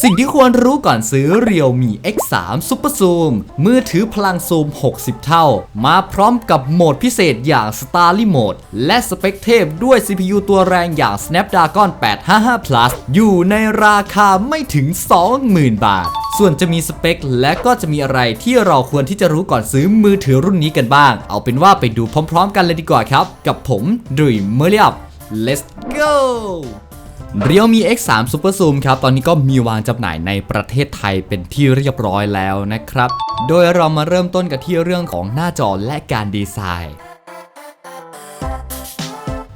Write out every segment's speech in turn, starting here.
สิ่งที่ควรรู้ก่อนซื้อ Realme X3 Super Zoom มือถือพลังซูม 60 เท่า มาพร้อมกับโหมดพิเศษอย่าง Starry Mode และสเปคเทพด้วย CPU ตัวแรงอย่าง Snapdragon 855 Plus อยู่ในราคาไม่ถึง 20,000 บาท ส่วนจะมีสเปคและก็จะมีอะไรที่เราควรที่จะรู้ก่อนซื้อมือถือรุ่นนี้กันบ้าง เอาเป็นว่าไปดูพร้อม ๆ กันเลยดีกว่าครับ กับผมดุยเมเรียบ let's go Realme X3 Super Zoom ครับ ตอนนี้ก็มีวางจำหน่ายในประเทศไทยเป็นที่เรียบร้อยแล้วนะครับ โดยเรามาเริ่มต้นกันที่เรื่องของหน้าจอและการดีไซน์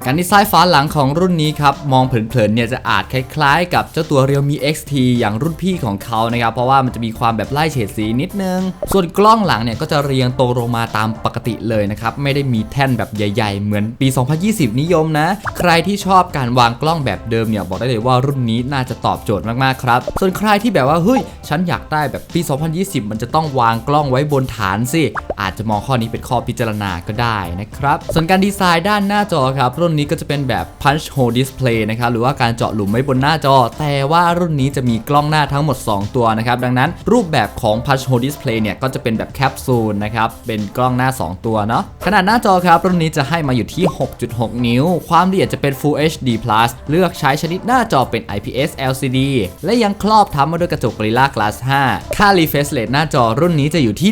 การดีไซน์ฝาหลังของรุ่นนี้ครับ มองเผินๆเนี่ยจะอาจคล้ายๆ กับเจ้าตัว Realme XT อย่างรุ่นพี่ของเขานะครับ เพราะว่ามันจะมีความแบบไล่เฉดสีนิดนึง ส่วนกล้องหลังเนี่ยก็จะเรียงตรงลงมาตามปกติเลยนะครับ ไม่ได้มีแท่นแบบใหญ่ ๆ เหมือนปี 2020 นิยมนะ ใครที่ชอบการวางกล้องแบบเดิมเนี่ยบอกได้เลยว่ารุ่นนี้น่าจะตอบโจทย์มากๆครับ ส่วนใครที่แบบว่าเฮ้ยฉันอยากได้แบบปี 2020 มันจะต้องวางกล้องไว้บนฐานสิอาจจะมองข้อนี้เป็นข้อพิจารณาก็ได้นะครับส่วนการดีไซน์ด้านหน้าจอครับรุ่นนี้ก็จะเป็นแบบ punch hole display นะครับหรือว่าการเจาะหลุมไว้บนหน้าจอ แต่ว่ารุ่นนี้จะมีกล้องหน้าทั้งหมด 2 ตัวนะครับดังนั้นรูปแบบของ punch hole display เนี่ยก็จะเป็นแบบแคปซูลนะครับเป็นกล้องหน้า 2 ตัวเนาะขนาดหน้าจอครับรุ่นนี้จะให้มาอยู่ที่ 6.6 นิ้ว ความละเอียดจะเป็น Full HD Plus เลือกใช้ชนิดหน้าจอเป็น IPS LCD และยังครอบทับมาด้วยกระจก Gorilla Glass 5 ค่า refresh rate หน้าจอรุ่นนี้จะอยู่ที่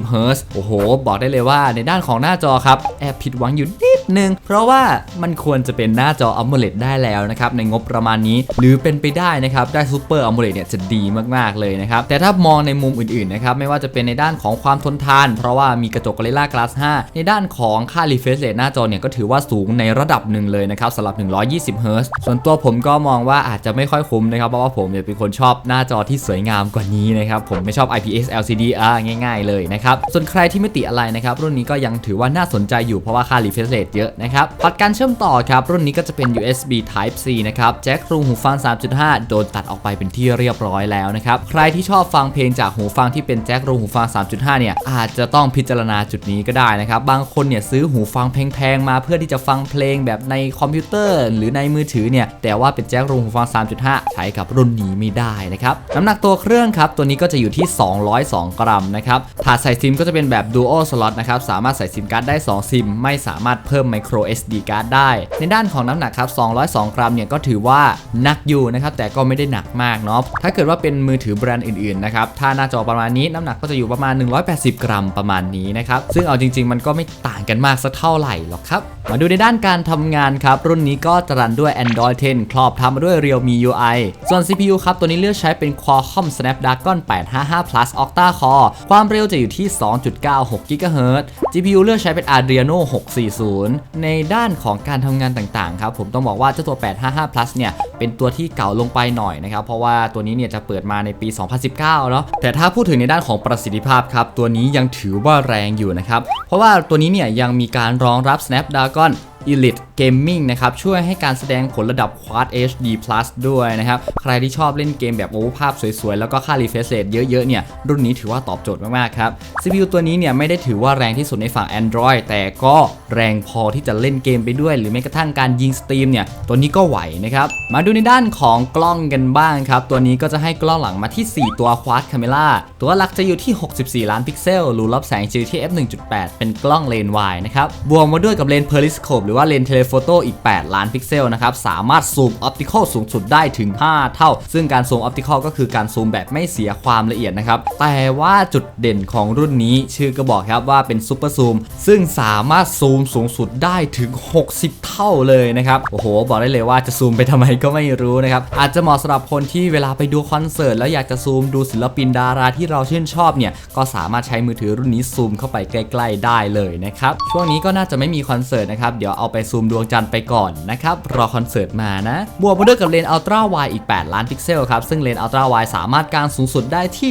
120 Hz โอ้โห บอกได้เลยว่าในด้านของหน้าจอครับ แอบผิดหวังอยู่นิดนึง เพราะว่ามันควรจะเป็นหน้าจอ AMOLED ได้แล้วนะครับในงบประมาณนี้ หรือเป็นไปได้นะครับได้ Super AMOLED เนี่ยจะดีมากๆเลยนะครับแต่ถ้ามองในมุมอื่นๆนะครับไม่ว่าจะเป็นในด้านของความทนทาน เพราะว่ามีกระจก Gorilla Glass 5 ในด้านของค่า refresh rate หน้าจอเนี่ยก็ถือว่าสูงในระดับหนึ่งเลยนะครับสำหรับ 120 Hz ส่วนตัวผมก็มองว่าอาจจะไม่ค่อยคุ้มนะครับเพราะว่าผมเนี่ยเป็นคนชอบหน้าจอที่สวยงามกว่านี้นะครับผมไม่ชอบ IPS LCD อะง่าย ๆเลยนะครับส่วนใครที่ไม่ติอะไรนะครับรุ่นนี้ก็ยังถือว่าน่าสนใจอยู่เพราะว่าค่า refresh rate เยอะนะครับพอร์ตการเชื่อมต่อครับ รุ่นนี้ก็จะเป็น USB Type C นะครับแจ็ครูหูฟัง 3.5 โดนตัดออกไปเป็นที่เรียบร้อยแล้วนะครับ ใครที่ชอบฟังเพลงจากหูฟังที่เป็นแจ็ครูหูฟัง 3.5 เนี่ย อาจจะต้องพิจารณาจุดนี้ก็ได้นะครับ บางคนเนี่ยซื้อหูฟังแพงๆมาเพื่อที่จะฟังเพลงแบบในคอมพิวเตอร์ หรือในมือถือเนี่ย แต่ว่าเป็นแจ็ครูหูฟัง 3.5 ใช้กับรุ่นนี้ไม่ได้นะครับน้ำหนักตัวเครื่องครับตัวนี้ก็จะอยู่ที่ 202 กรัมนะครับถาดใส่ซิมก็จะเป็นแบบ Dual Slot นะครับสามารถใส่ซิมการ์ดได้ 2 ซิม ไม่สามารถเพิ่ม Micro SD card ได้ ในด้านของน้ำหนักครับ 202 กรัมเนี่ยก็ถือว่าหนักอยู่นะครับแต่ก็ไม่ได้หนักมากเนาะถ้าเกิดว่าเป็นมือถือแบรนด์อื่นๆนะครับถ้าหน้าจอประมาณนี้น้ำหนักก็จะอยู่ประมาณ 180 กรัมประมาณนี้นะครับซึ่งเอาจริง ๆ มันก็ไม่ต่างกันมากสักเท่าไหร่หรอกครับมาดูในด้านการทำงานครับ รุ่นนี้ก็จะรันด้วย Android 10 ครอบทำมาด้วย Realme UI ส่วน CPU ครับ ตัวนี้เลือกใช้เป็น Qualcomm Snapdragon 855 Plus Octa Core ความเร็วจะอยู่ที่ 2.96 GHz GPU เลือกใช้เป็น Adreno 640 ในด้านของการทำงานต่างๆครับผมต้องบอกว่าเจ้าตัว 855 Plus เนี่ยเป็นตัวที่เก่าลงไปหน่อยนะครับเพราะว่าตัวนี้เนี่ยจะเปิดมาในปี 2019เนาะแต่ถ้าพูดถึงในด้านของประสิทธิภาพครับตัวนี้ยังถือว่าแรงอยู่นะครับเพราะว่าตัวนี้เนี่ยยังมีการรองรับ Snapdragon Elite Gaming นะครับช่วยให้การแสดงผลระดับ Quad HD Plus ด้วยนะครับ ใครที่ชอบเล่นเกมแบบโอ้ภาพสวยๆ แล้วก็ค่า refresh rate เยอะๆเนี่ยรุ่นนี้ถือว่าตอบโจทย์มากๆครับ CPU ตัวนี้เนี่ยไม่ได้ถือว่าแรงที่สุดในฝั่ง Android แต่ก็แรงพอที่จะเล่นเกมไปด้วย หรือแม้กระทั่งการยิงสตรีมเนี่ยตัวนี้ก็ไหวนะครับ มาดูในด้านของกล้องกันบ้างครับ ตัวนี้ก็จะให้กล้องหลังมาที่ 4 ตัว Quad Camera ตัวหลักจะอยู่ที่ 64 ล้านพิกเซลรูรับแสงจะอยู่ที่ f1.8 เป็นกล้องเลนส์วายนะครับบวกมาด้วยกับเลนส์ Periscope หรือว่าเลนส์ Telephoto อีก 8 ล้านพิกเซลนะครับ สามารถซูมออปติคอลสูงสุดได้ถึง 5 เท่า ซึ่งการซูมออปติคอลก็คือการซูมแบบไม่เสียความละเอียดนะครับ แต่ว่าจุดเด่นของรุ่นนี้ชื่อก็บอกครับว่าเป็นซูเปอร์ซูมซึ่งสามารถซูมสูงสุดได้ถึง 60 เท่าเลยนะครับ โอ้โห บอกได้เลยว่าจะซูมไปทำไมก็ไม่รู้นะครับ อาจจะเหมาะสำหรับคนที่เวลาไปดูคอนเสิร์ตแล้วอยากจะซูมดูศิลปินดาราที่เราชื่นชอบเนี่ย ก็สามารถใช้มือถือรุ่นนี้ซูมเข้าไปใกล้ ๆ ได้เลยนะครับ ช่วงนี้ก็น่าจะไม่มีคอนเสิร์ตนะครับ เดี๋ยวเอาไปซูมดวงจันทร์ไปก่อนนะครับรอคอนเสิร์ตมานะบวกมาด้วยกับเลนส์อัลตร้าไวอีก 8 ล้านพิกเซลครับซึ่งเลนส์อัลตร้าไวสามารถกางสูงสุดได้ที่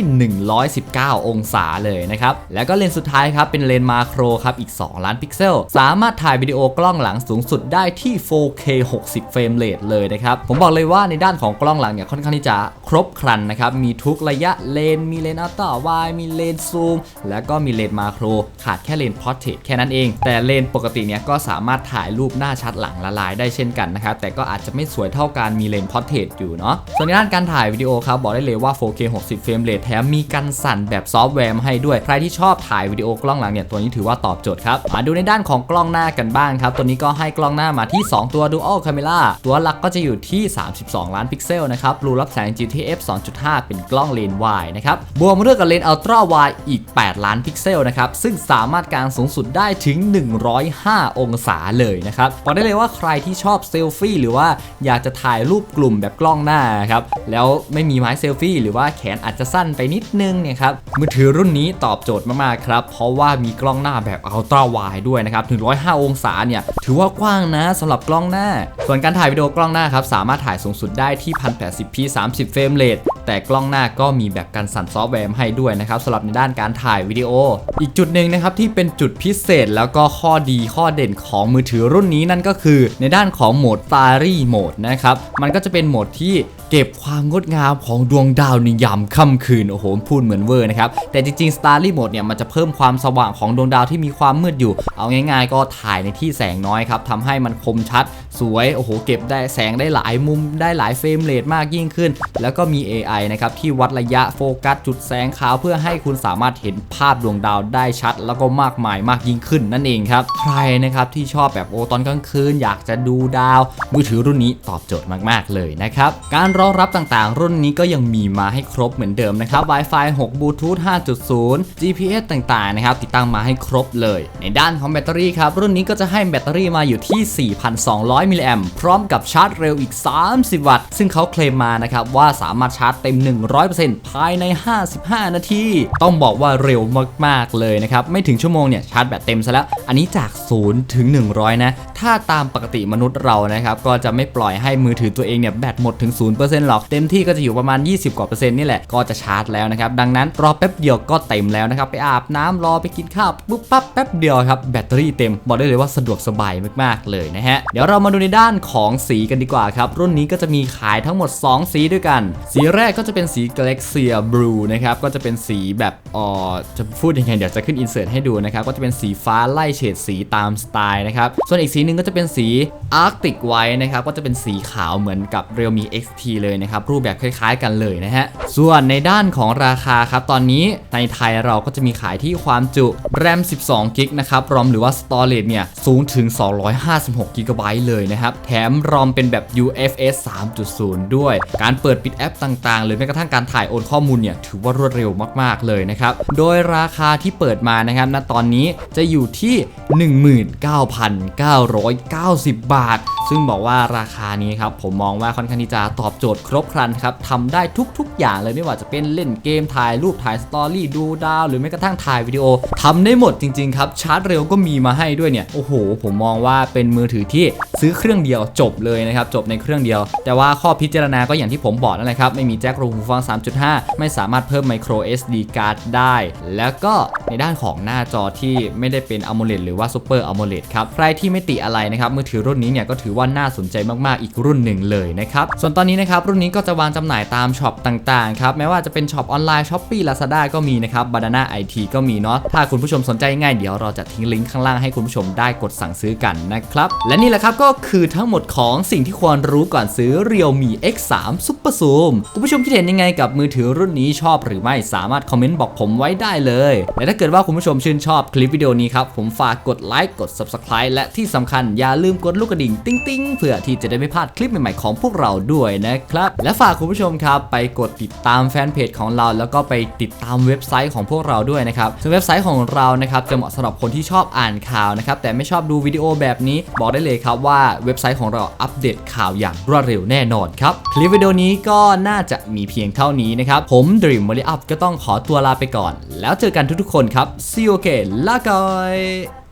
119 องศาเลยนะครับแล้วก็เลนส์สุดท้ายครับเป็นเลนส์มาโครครับอีก 2 ล้านพิกเซล สามารถถ่ายวิดีโอกล้องหลังสูงสุดได้ที่ 4K 60 เฟรมเรทเลยนะครับผมบอกเลยว่าในด้านของกล้องหลังเนี่ยค่อนข้างที่จะครบครันนะครับมีทุกระยะเลนมีเลนอัลตร้าไวมีเลนซูมแล้วก็มีเลนมาโครขาดแค่เลนพอร์เทรตแค่นั้นเอง แต่เลนปกติเนี่ยก็สามารถถ่ายายรูปหน้าชัดหลังละลายได้เช่นกันนะครับแต่ก็อาจจะไม่สวยเท่าการมีเลนส์พอร์เทรตอยู่เนาะส่วนในด้านการถ่ายวิดีโอครับบอกได้เลยว่า 4K 60 เฟรมเรทแถมมีกันสั่นแบบซอฟต์แวร์มาให้ด้วย ใครที่ชอบถ่ายวิดีโอกล้องหลังเนี่ยตัวนี้ถือว่าตอบโจทย์ครับมาดูในด้านของกล้องหน้ากันบ้างครับตัวนี้ก็ให้กล้องหน้ามาที่ 2 ตัว Dual Camera ตัวหลักก็จะอยู่ที่ 32 ล้านพิกเซลนะครับรูรับแสง GTF 2.5 เป็นกล้องเลนส์วายนะครับบวกมาด้วยกับเลนส์ Ultra Wide อีก 8 ล้านพิกเซลนะครับซึ่งสามารถการสูงสุดได้ถึง 105 องศาเลยนะครับบอกได้เลยว่าใครที่ชอบเซลฟี่หรือว่าอยากจะถ่ายรูปกลุ่มแบบกล้องหน้าครับแล้วไม่มีไม้เซลฟี่หรือว่าแขนอาจจะสั้นไปนิดนึงเนี่ยครับมือถือรุ่นนี้ตอบโจทย์มากๆครับเพราะว่ามีกล้องหน้าแบบอัลตร้าไวด้วยนะครับถึง 105 องศาเนี่ยถือว่ากว้างนะสำหรับกล้องหน้า ส่วนการถ่ายวิดีโอกล้องหน้าครับสามารถถ่ายสูงสุดได้ที่ 1080p 30 เฟรมเรทแต่กล้องหน้าก็มีแบบกันสั่นซอฟต์แวร์ให้ด้วยนะครับสำหรับในด้านการถ่ายวิดีโอ อีกจุดหนึ่งนะครับที่เป็นจุดพิเศษแล้วก็ข้อดีข้อเด่นของมือถือือรุ่นนี้นั่นก็คือในด้านของโหมด Starry Mode นะครับมันก็จะเป็นโหมดที่เก็บความงดงามของดวงดาวในยามค่ำคืนโอ้โหพูดเหมือนเวอร์นะครับแต่จริงๆ Starry Mode เนี่ยมันจะเพิ่มความสว่างของดวงดาวที่มีความมืดอยู่ เอาง่ายๆ ก็ถ่ายในที่แสงน้อยครับทำให้มันคมชัด สวยโอ้โหเก็บได้แสงได้หลายมุมได้หลายเฟรมเรทมากยิ่งขึ้น แล้วก็มี AI นะครับที่วัดระยะโฟกัสจุดแสงขาวเพื่อให้คุณสามารถเห็นภาพดวงดาวได้ชัด แล้วก็มากมายมากยิ่งขึ้นนั่นเองครับใครนะครับที่ชอบแบบโอตอนกลางคืนอยากจะดูดาว มือถือรุ่นนี้ตอบโจทย์มากๆเลยนะครับ การรองรับต่างๆ รุ่นนี้ก็ยังมีมาให้ครบเหมือนเดิมนะครับ Wi-Fi 6 Bluetooth 5.0 GPS ต่างๆนะครับติดตั้งมาให้ครบเลย ในด้านของแบตเตอรี่ครับ รุ่นนี้ก็จะให้แบตเตอรี่มาอยู่ที่ 4,200 มิลลิแอมพร้อมกับชาร์จเร็วอีก 30 วัตต์ ซึ่งเขาเคลมมานะครับว่าสามารถชาร์จเต็ม 100%ภายใน 55 นาที ต้องบอกว่าเร็วมากๆเลยนะครับ ไม่ถึงชั่วโมงเนี่ยชาร์จแบตเต็มซะแล้ว อันนี้จาก 0 ถึง 100นะ ถ้าตามปกติมนุษย์เรานะครับ ก็จะไม่ปล่อยให้มือถือตัวเองเนี่ยแบตหมดถึง 0%หรอก เต็มที่ก็จะอยู่ประมาณ 20 กว่าเปอร์เซ็นต์นี่แหละ ก็จะชาร์จแล้วนะครับ ดังนั้นรอแป๊บเดียวก็เต็มแล้วนะครับ ไปอาบน้ำรอไปกินข้าวปุ๊บปั๊บแป๊บเดียวครับ แบตเตอรี่เต็ม บอกได้เลยว่าสะดวกสบายมากๆเลยนะฮะ เดี๋ยวเรามาดูในด้านของสีกันดีกว่าครับ รุ่นนี้ก็จะมีขายทั้งหมด 2 สีด้วยกัน สีแรกก็จะเป็นสี Galaxy Blue นะครับ ก็จะเป็นสีแบบอ๋อจะพูดยังไงเดี๋ยวจะขึ้นอินเสิร์ตให้ดูนะครับ ก็จะเป็นสีฟ้าไล่เฉดสีตามสไตล์นะครับส่วนอีกสีหนึ่งก็จะเป็นสี Arctic White นะครับก็จะเป็นสีขาวเหมือนกับ Realme XT เลยนะครับรูปแบบคล้ายๆ กันเลยนะฮะส่วนในด้านของราคาครับตอนนี้ในไทยเราก็จะมีขายที่ความจุ RAM 12 g b นะครับ ROM หรือว่า Storage เนี่ยสูงถึง 256 g b เลยนะครับแถม ROM เป็นแบบ UFS 3.0 ด้วย การเปิดปิดแอปต่างๆ หรือแม้กระทั่งการถ่ายโอนข้อมูลเนี่ยถือว่ารวดเร็วมากๆเลยนะครับโดยราคาที่เปิดมานะครับณตอนนี้จะอยู่ที่ 19,000 1,990 บาท ซึ่งบอกว่าราคานี้ครับผมมองว่าค่อนข้างที่จะตอบโจทย์ครบครันครับทำได้ทุกๆ อย่างเลยไม่ว่าจะเป็นเล่นเกมถ่ายรูปถ่ายสตอรี่ดูดาว หรือแม้กระทั่งถ่ายวิดีโอทำได้หมดจริงๆครับชาร์จเร็วก็มีมาให้ด้วยเนี่ยโอ้โห ผมมองว่าเป็นมือถือที่ซื้อเครื่องเดียวจบเลยนะครับจบในเครื่องเดียว แต่ว่าข้อพิจารณาก็อย่างที่ผมบอกนั่นแหละครับไม่มีแจ็ครูหูฟัง 3.5 ไม่สามารถเพิ่ม micro SD card ได้ แล้วก็ในด้านของหน้าจอที่ไม่ได้เป็น AMOLED หรือว่า Super AMOLED ครับใครที่ไม่ติอะไรนะครับมือถือรุ่นนี้เนี่ยก็ถือว่าน่าสนใจมากๆอีกรุ่นหนึ่งเลยนะครับส่วนตอนนี้นะครับรุ่นนี้ก็จะวางจำหน่ายตามช็อปต่างๆครับแม้ว่าจะเป็นช็อปออนไลน์ Shopee Lazada ก็มีนะครับ Banana IT ก็มีเนาะถ้าคุณผู้ชมสนใจง่ายเดี๋ยวเราจะทิ้งลิงก์ข้างล่างให้คุณผู้ชมได้กดสั่งซื้อกันนะครับและนี่แหละครับก็คือทั้งหมดของสิ่งที่ควรรู้ก่อนซื้อ Realme X3 Super Zoom คุณผู้ชมคิดเห็นยังไงกับมือถือรุ่นนี้ชอบหรือไม่สามารถคอมเมนต์บอกผมไว้ได้เลยและถ้าเกิดว่าคุณผู้ชมชื่นชอบคลิปวิดีโอนี้ครับผมฝากกดไลค์กด Subscribe และที่สำคัญอย่าลืมกดลูกกระดิ่งติ๊งๆ เพื่อที่จะได้ไม่พลาดคลิปใหม่ๆของพวกเราด้วยนะครับ และฝากคุณผู้ชมครับ ไปกดติดตามแฟนเพจของเรา แล้วก็ไปติดตามเว็บไซต์ของพวกเราด้วยนะครับซึ่งเว็บไซต์ของเรานะครับจะเหมาะสำหรับคนที่ชอบอ่านข่าวนะครับแต่ไม่ชอบดูวิดีโอแบบนี้บอกได้เลยครับว่าเว็บไซต์ของเราอัปเดตข่าวอย่างรวดเร็วแน่นอนครับคลิปวิดีโอนี้ก็น่าจะมีเพียงเท่านี้นะครับผม Dream m o l y Up ก็ต้องขอตัวลาไปก่อน แล้วเจอกันทุกๆคนครับ See you again ลาก่อย